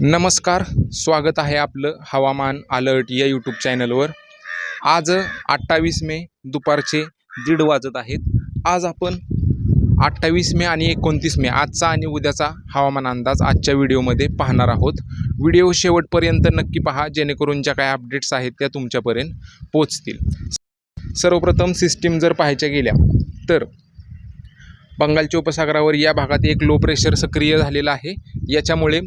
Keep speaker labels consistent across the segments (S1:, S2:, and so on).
S1: नमस्कार स्वागत आहे आपलं हवामान अलर्ट या यूट्यूब चॅनलवर. आज अठ्ठावीस मे दुपारचे दीड वाजत आहेत. आज आपण अठ्ठावीस मे आणि एकोणतीस मे आजचा आणि उद्याचा हवामान अंदाज आजच्या व्हिडिओमध्ये पाहणार आहोत. व्हिडिओ शेवटपर्यंत नक्की पहा जेणेकरून ज्या काही अपडेट्स आहेत त्या तुमच्यापर्यंत पोचतील सर्वप्रथम सिस्टीम जर पाहायच्या गेल्या तर बंगालच्या उपसागरावर या भागात एक लो प्रेशर सक्रिय झालेलं आहे. याच्यामुळे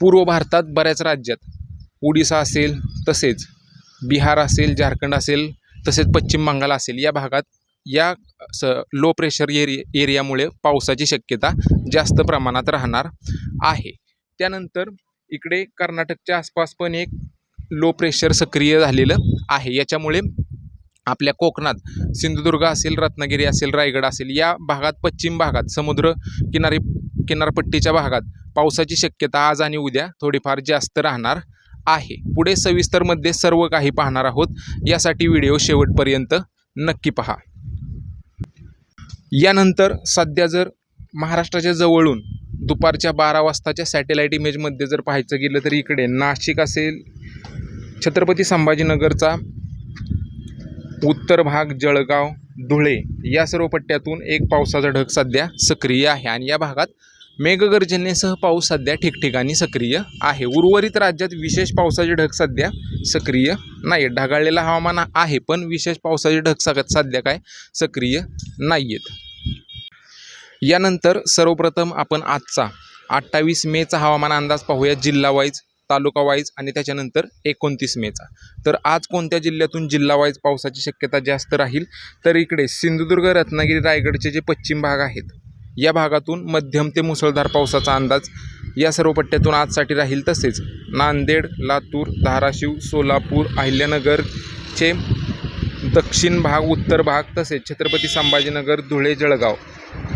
S1: पूर्व भारतात बऱ्याच राज्यात ओडिसा असेल तसेच बिहार असेल झारखंड असेल तसेच पश्चिम बंगाल असेल या भागात या स लो प्रेशर एरि एरियामुळे पावसाची शक्यता जास्त प्रमाणात राहणार आहे. त्यानंतर इकडे कर्नाटकच्या आसपास पण एक लो प्रेशर सक्रिय झालेलं आहे. याच्यामुळे आपल्या कोकणात सिंधुदुर्ग असेल रत्नागिरी असेल रायगड असेल या भागात पश्चिम भागात समुद्र किनारी किनारपट्टीच्या भागात पावसाची शक्यता आज आणि उद्या थोडीफार जास्त राहणार आहे. पुढे सविस्तरमध्ये सर्व काही पाहणार आहोत. यासाठी व्हिडिओ शेवटपर्यंत नक्की पहा. यानंतर सध्या जर महाराष्ट्राच्या जवळून दुपारच्या बारा वाजताच्या सॅटेलाईट इमेजमध्ये जर पाहायचं गेलं तर इकडे नाशिक असेल छत्रपती संभाजीनगरचा उत्तर भाग जळगाव धुळे या सर्व पट्ट्यातून एक पावसाचा ढग सध्या सक्रिय आहे. आणि या भागात मेघगर्जनेसह पाऊस सध्या ठिकठिकाणी सक्रिय आहे. उर्वरित राज्यात विशेष पावसाचे ढग सध्या सक्रिय नाही ढगाळलेलं हवामान आहे पण विशेष पावसाचे ढग सगळ्यात सध्या काय सक्रिय नाही आहेत यानंतर सर्वप्रथम आपण आजचा अठ्ठावीस मेचा हवामान अंदाज पाहूया. जिल्हा वाईज तालुका वाईज आणि त्याच्यानंतर एकोणतीस मेचा. तर आज कोणत्या जिल्ह्यातून जिल्हा वाईज पावसाची शक्यता जास्त राहील? तर इकडे सिंधुदुर्ग रत्नागिरी रायगडचे जे पश्चिम भाग आहेत या भागातून मध्यम ते मुसळधार पावसाचा अंदाज या सर्व पट्ट्यातून आजसाठी राहील तसेच नांदेड लातूर धाराशिव सोलापूर अहिल्यानगरचे दक्षिण भाग उत्तर भाग तसेच छत्रपती संभाजीनगर धुळे जळगाव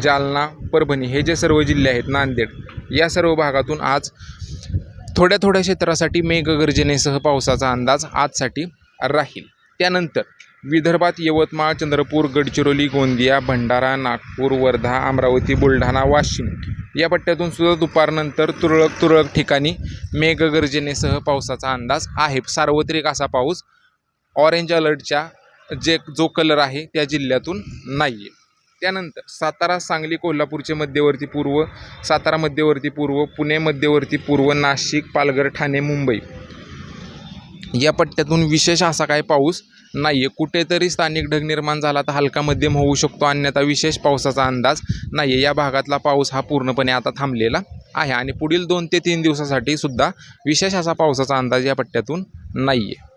S1: जालना परभणी हे जे सर्व जिल्हे आहेत नांदेड या सर्व भागातून आज थोड्या थोड्या क्षेत्रासाठी मेघगर्जनेसह पावसाचा अंदाज आजसाठी राहील. त्यानंतर विदर्भात यवतमाळ चंद्रपूर गडचिरोली गोंदिया भंडारा नागपूर वर्धा अमरावती बुलढाणा वाशिम या पट्ट्यातून सुद्धा दुपारनंतर तुरळक तुरळक ठिकाणी मेघगर्जनेसह पावसाचा अंदाज आहे. सार्वत्रिक असा पाऊस ऑरेंज अलर्टच्या जे जो कलर आहे त्या जिल्ह्यातून नाही आहे त्यानंतर सातारा सांगली कोल्हापूरचे मध्यवर्ती पूर्व सातारा मध्यवर्ती पूर्व पुणे मध्यवर्ती पूर्व नाशिक पालघर ठाणे मुंबई. या पट्ट्यातून विशेष असा काही पाऊस नाही आहे कुठेतरी स्थानिक ढग निर्माण झाला तर हलका मध्यम होऊ शकतो. अन्यथा विशेष पावसाचा अंदाज नाही आहे या भागातला पाऊस हा पूर्णपणे आता थांबलेला आहे आणि पुढील दोन ते तीन दिवसासाठी सुद्धा विशेष असा पावसाचा अंदाज या पट्ट्यातून नाही आहे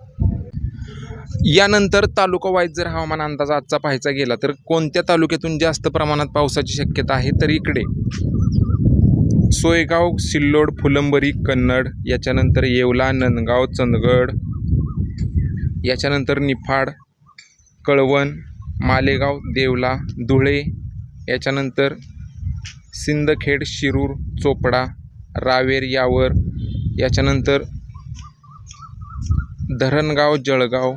S1: यानंतर तालुका वाईज जर हवामान अंदाज आजचा पाहायचा गेला तर कोणत्या तालुक्यातून जास्त प्रमाणात पावसाची शक्यता आहे? तर इकडे. सोयगाव सिल्लोड फुलंबरी कन्नड याच्यानंतर येवला नंदगाव चंदगड याच्यानंतर निफाड कळवण मालेगाव देवला धुळे याच्यानंतर सिंदखेड शिरूर चोपडा रावेर यावर याच्यानंतर धरणगाव जळगाव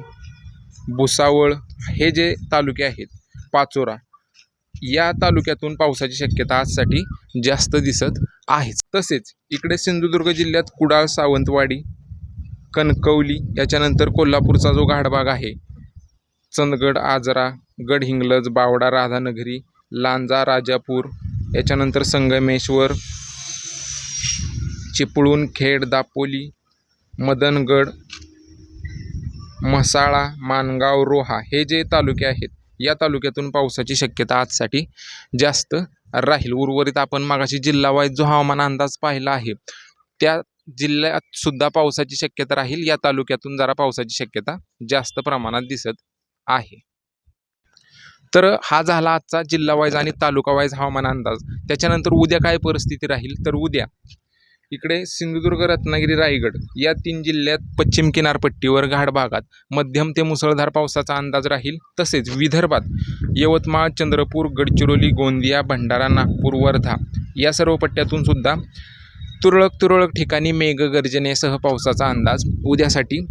S1: भुसावळ हे जे तालुके आहेत पाचोरा या तालुक्यातून पावसाची शक्यता आजसाठी जास्त दिसत आहेच तसेच इकडे सिंधुदुर्ग जिल्ह्यात कुडाळ सावंतवाडी कणकवली याच्यानंतर कोल्हापूरचा जो घाटभाग आहे चंदगड आजरा गडहिंग्लज बावडा राधानगरी लांजा राजापूर याच्यानंतर संगमेश्वर चिपळूण खेड दापोली मदनगड म्हसाळा मानगाव रोहा हे जे तालुके आहेत या तालुक्यातून पावसाची शक्यता आजसाठी जास्त राहील. उर्वरित आपण मागाशी जिल्हावाईज जो हवामान अंदाज पाहिला आहे त्या जिल्ह्यात सुद्धा पावसाची शक्यता राहील. या तालुक्यातून जरा पावसाची शक्यता जास्त प्रमाणात दिसत आहे. तर हा झाला आजचा जिल्हावाईज आणि तालुकावाईज हवामान अंदाज. त्याच्यानंतर उद्या काय परिस्थिती राहील? तर उद्या इकडे सिंधुदुर्ग रत्नागिरी रायगड या तीन जिल्ह्यात पश्चिम किनारपट्टीवर घाट भागात मध्यम ते मुसळधार पावसाचा अंदाज राहील. तसेच विदर्भात यवतमाळ चंद्रपूर गडचिरोली गोंदिया भंडारा नागपूर वर्धा या सर्व पट्ट्यातून सुद्धा तुरळक तुरळक ठिकाणी मेघगर्जनेसह पावसाचा अंदाज उद्यासाठी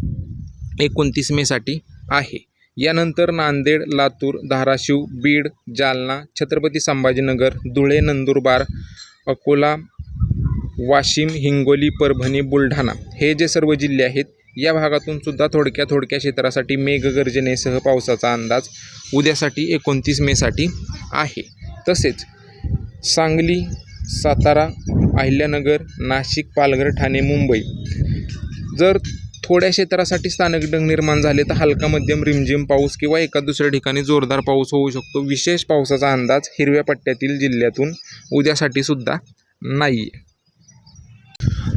S1: एकोणतीस मेसाठी आहे. यानंतर नांदेड लातूर धाराशिव बीड जालना छत्रपती संभाजीनगर धुळे नंदुरबार अकोला वाशिम हिंगोली परभणी बुलढाणा हे जे सर्व जिल्हे आहेत या भागातून सुद्धा थोडक्या थोडक्या क्षेत्रासाठी मेघगर्जनेसह पावसाचा अंदाज उद्यासाठी एकोणतीस मेसाठी आहे. तसेच सांगली सातारा अहिल्यानगर नाशिक पालघर ठाणे मुंबई जर थोड्या क्षेत्रासाठी स्थानिक ढग निर्माण झाले तर हलका मध्यम रिमझिम पाऊस किंवा एका दुसऱ्या ठिकाणी जोरदार पाऊस होऊ शकतो. विशेष पावसाचा अंदाज हिरव्या पट्ट्यातील जिल्ह्यातून उद्यासाठी सुद्धा नाही आहे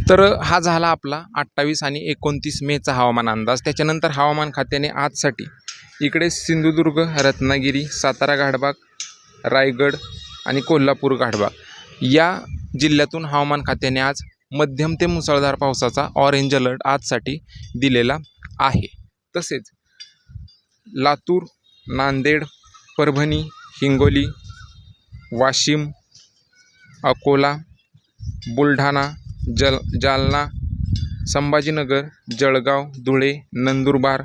S1: तर हा झाला आपला अठ्ठावीस आणि एकोणतीस मेचा हवामान अंदाज. त्याच्यानंतर हवामान खात्याने आजसाठी इकडे सिंधुदुर्ग रत्नागिरी सातारा घाटबाग रायगड आणि कोल्हापूर घाटबाग. या जिल्ह्यातून हवामान खात्याने आज मध्यम ते मुसळधार पावसाचा ऑरेंज अलर्ट आजसाठी दिलेला आहे. तसेच लातूर नांदेड परभणी हिंगोली वाशिम अकोला बुलढाणा जल जालना संभाजीनगर जळगाव धुळे नंदुरबार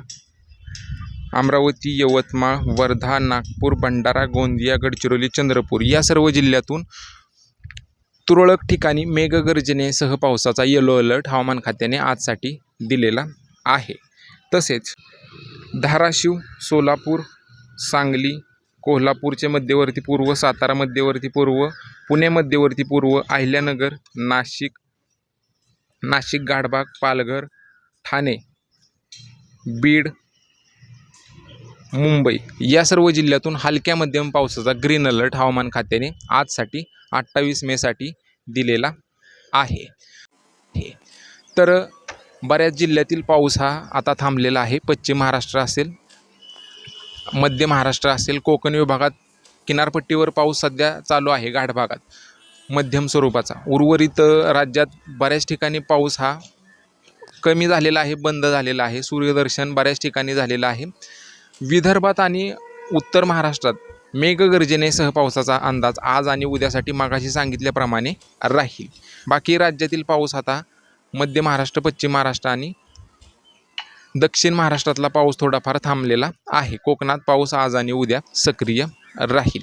S1: अमरावती यवतमाळ वर्धा नागपूर भंडारा गोंदिया गडचिरोली चंद्रपूर या सर्व जिल्ह्यातून तुरळक ठिकाणी मेघगर्जनेसह पावसाचा येलो अलर्ट हवामान खात्याने आजसाठी दिलेला आहे. तसेच धाराशिव सोलापूर सांगली कोल्हापूरचे मध्यवर्ती पूर्व सातारा मध्यवर्ती पूर्व पुणे मध्यवर्ती पूर्व अहिल्यानगर नाशिक नाशिक गाढबाग पालघर ठाणे बीड मुंबई या सर्व जिल्ह्यातून हलक्या मध्यम पावसाचा ग्रीन अलर्ट हवामान खात्याने आजसाठी अठ्ठावीस मेसाठी दिलेला आहे. तर बऱ्याच जिल्ह्यातील पाऊस हा आता थांबलेला आहे. पश्चिम महाराष्ट्र असेल मध्य महाराष्ट्र असेल कोकण विभागात किनारपट्टीवर पाऊस सध्या चालू आहे गाठ भागात मध्यम स्वरूपाचा. उर्वरित राज्यात बऱ्याच ठिकाणी पाऊस हा कमी झालेला आहे बंद झालेला आहे. सूर्यदर्शन बऱ्याच ठिकाणी झालेलं आहे. विदर्भात आणि उत्तर महाराष्ट्रात मेघगर्जनेसह पावसाचा अंदाज आज आणि उद्यासाठी मागाशी सांगितल्याप्रमाणे राहील. बाकी राज्यातील पाऊस आता मध्य महाराष्ट्र पश्चिम महाराष्ट्र आणि दक्षिण महाराष्ट्रातला पाऊस थोडाफार थांबलेला आहे. कोकणात पाऊस आज आणि उद्या सक्रिय राहील.